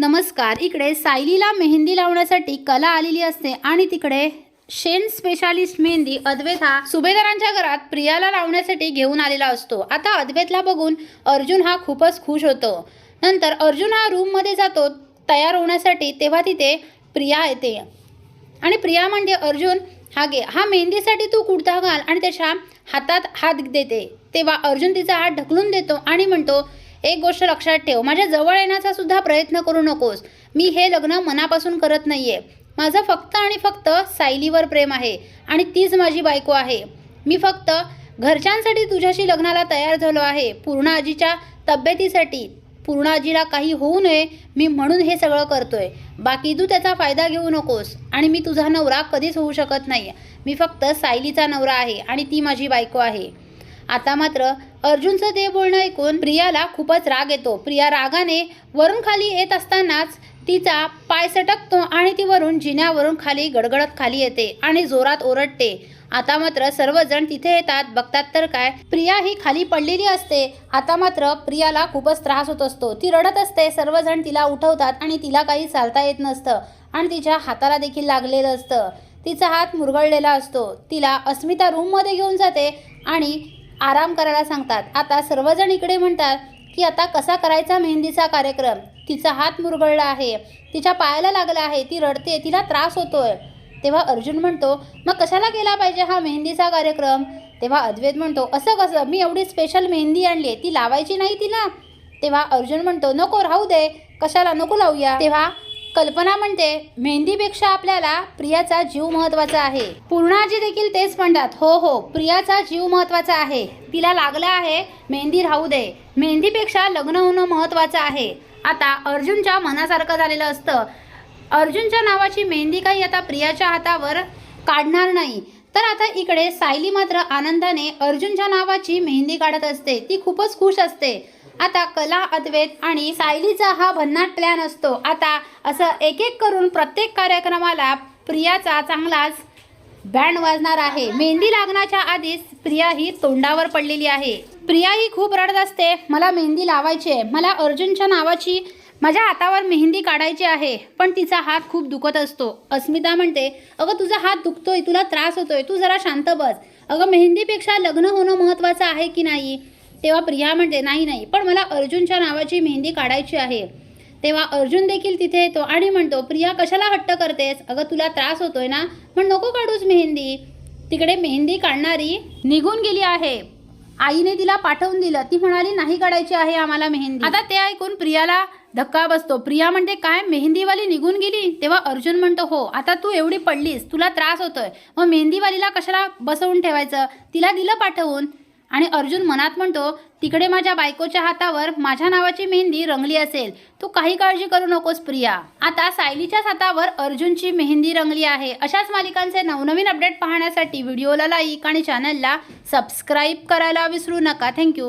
नमस्कार इकडे सायलीला मेहंदी लावण्यासाठी कला आलेली असते आणि तिकडे शेन स्पेशालिस्ट मेहंदी अद्वैत हा सुभेदारांच्या घरात प्रियाला लावण्यासाठी घेऊन आलेला असतो. आता अद्वैतला बघून अर्जुन हा खूपच खुश होतो. नंतर अर्जुन हा रूममध्ये जातो तयार होण्यासाठी तेव्हा तिथे प्रिया येते. आणि प्रिया म्हणजे अर्जुन हा गे हा मेहंदीसाठी तू कुर्ता घाल आणि त्याच्या हातात हात देते. तेव्हा अर्जुन तिचा हात ढकलून देतो आणि म्हणतो एक गोष्ट लक्षात ठेव. माझ्या जवळ येण्याचा सुद्धा प्रयत्न करू नकोस. मी हे लग्न मनापासून करत नाही आहे माझं फक्त आणि फक्त सायलीवर प्रेम आहे आणि तीच माझी बायको आहे. मी फक्त घरच्यांसाठी तुझ्याशी लग्नाला तयार झालो आहे. पूर्ण आजीच्या तब्येतीसाठी. पूर्ण आजीला काही होऊ नये मी म्हणून हे सगळं करतोय. बाकी तू त्याचा फायदा घेऊ नकोस आणि मी तुझा नवरा कधीच होऊ शकत नाही मी फक्त सायलीचा नवरा आहे आणि ती माझी बायको आहे. आता मात्र अर्जुनचं ते बोलणं ऐकून प्रियाला खूपच राग येतो. प्रिया रागाने वरून खाली येत असतानाच तिचा पाय सटकतो आणि ती वरून जिन्यावरून खाली गडगडत खाली येते आणि जोरात ओरडते. आता मात्र सर्वजण तिथे येतात. बघतात तर काय? प्रिया ही खाली पडलेली असते. आता मात्र प्रियाला खूपच त्रास होत असतो. ती रडत असते. सर्वजण तिला उठवतात आणि तिला काही चालता येत नसतं आणि तिच्या हाताला देखील लागलेलं असतं. तिचा हात मुरगळलेला असतो. तिला अस्मिता रूममध्ये घेऊन जाते आणि आराम करायला सांगतात. आता सर्वजण इकडे म्हणतात की आता कसा करायचा मेहंदीचा कार्यक्रम? तिचा हात मुरगळला आहे. तिच्या पायाला लागला आहे. ती रडते. तिला त्रास होतोय. तेव्हा अर्जुन म्हणतो मग कशाला केला पाहिजे हा मेहंदीचा कार्यक्रम? तेव्हा अद्वैत म्हणतो असं कसं? मी एवढी स्पेशल मेहंदी आणली आहे ती लावायची नाही तिला? तेव्हा अर्जुन म्हणतो नको राहू दे. कशाला? नको लावूया. तेव्हा कल्पना म्हणते मेहंदीपेक्षा आपल्याला प्रियाचा जीव महत्त्वाचा आहे. पूर्णाजी देखील तेच म्हणतात हो हो प्रियाचा जीव महत्त्वाचा आहे. तिला लागला आहे मेहंदी राहू दे. मेहंदीपेक्षा लग्न होणं महत्वाचं आहे. आता अर्जुनच्या मनासारखं झालेलं असतं. अर्जुनच्या नावाची मेहंदी काही आता प्रियाच्या हातावर काढणार नाही. तर आता इकडे सायली मात्र आनंदाने अर्जुनच्या नावाची मेहंदी काढत असते. ती खूपच खुश असते. आता कला अद्वैत आणि सायलीचा हा भन्नाट प्लॅन असतो. आता असं एक एक करून प्रत्येक कार्यक्रमाला प्रियाचा चांगलाच बँड वाजणार आहे. मेहंदी लागण्याच्या आधीच प्रिया ही तोंडावर पडलेली आहे. प्रिया ही खूप रडत असते. मला मेहंदी लावायची आहे. मला अर्जुनच्या नावाची माझ्या हातावर मेहंदी काढायची आहे पण तिचा हात खूप दुखत असतो. अस्मिता म्हणते अगं तुझा हात दुखतोय तुला त्रास होतोय तू जरा शांत बस. अगं मेहंदीपेक्षा लग्न होणं महत्त्वाचं आहे की नाही? तेव्हा प्रिया म्हणते नाही नाही पण मला अर्जुनच्या नावाची मेहंदी काढायची आहे. तेव्हा अर्जुन देखील तिथे येतो आणि म्हणतो प्रिया कशाला हट्ट करतेस? अगं तुला त्रास होतोय ना? पण नको काढूच मेहंदी. तिकडे मेहंदी काढणारी निघून गेली आहे. आईने तिला पाठवून दिलं. ती म्हणाली नाही काढायची आहे आम्हाला मेहंदी. आता ते ऐकून प्रियाला धक्का बसतो. प्रिया म्हणते काय मेहंदीवाली निघून गेली? तेव्हा अर्जुन म्हणतो हो आता तू एवढी पडलीस तुला त्रास होतोय. मग मेहंदीवालीला कशाला बसवून ठेवायचं? तिला दिलं पाठवून. आणि अर्जुन मनात म्हणतो तिकडे माझ्या बायकोच्या हातावर माझ्या नावाची मेहंदी रंगली असेल. तू काही काळजी करू नकोस प्रिया. आता सायलीच्याच हातावर अर्जुनची मेहंदी रंगली आहे. अशाच मालिकांचे नवनवीन अपडेट पाहण्यासाठी व्हिडिओला लाईक आणि चॅनलला सबस्क्राईब करायला विसरू नका. थँक्यू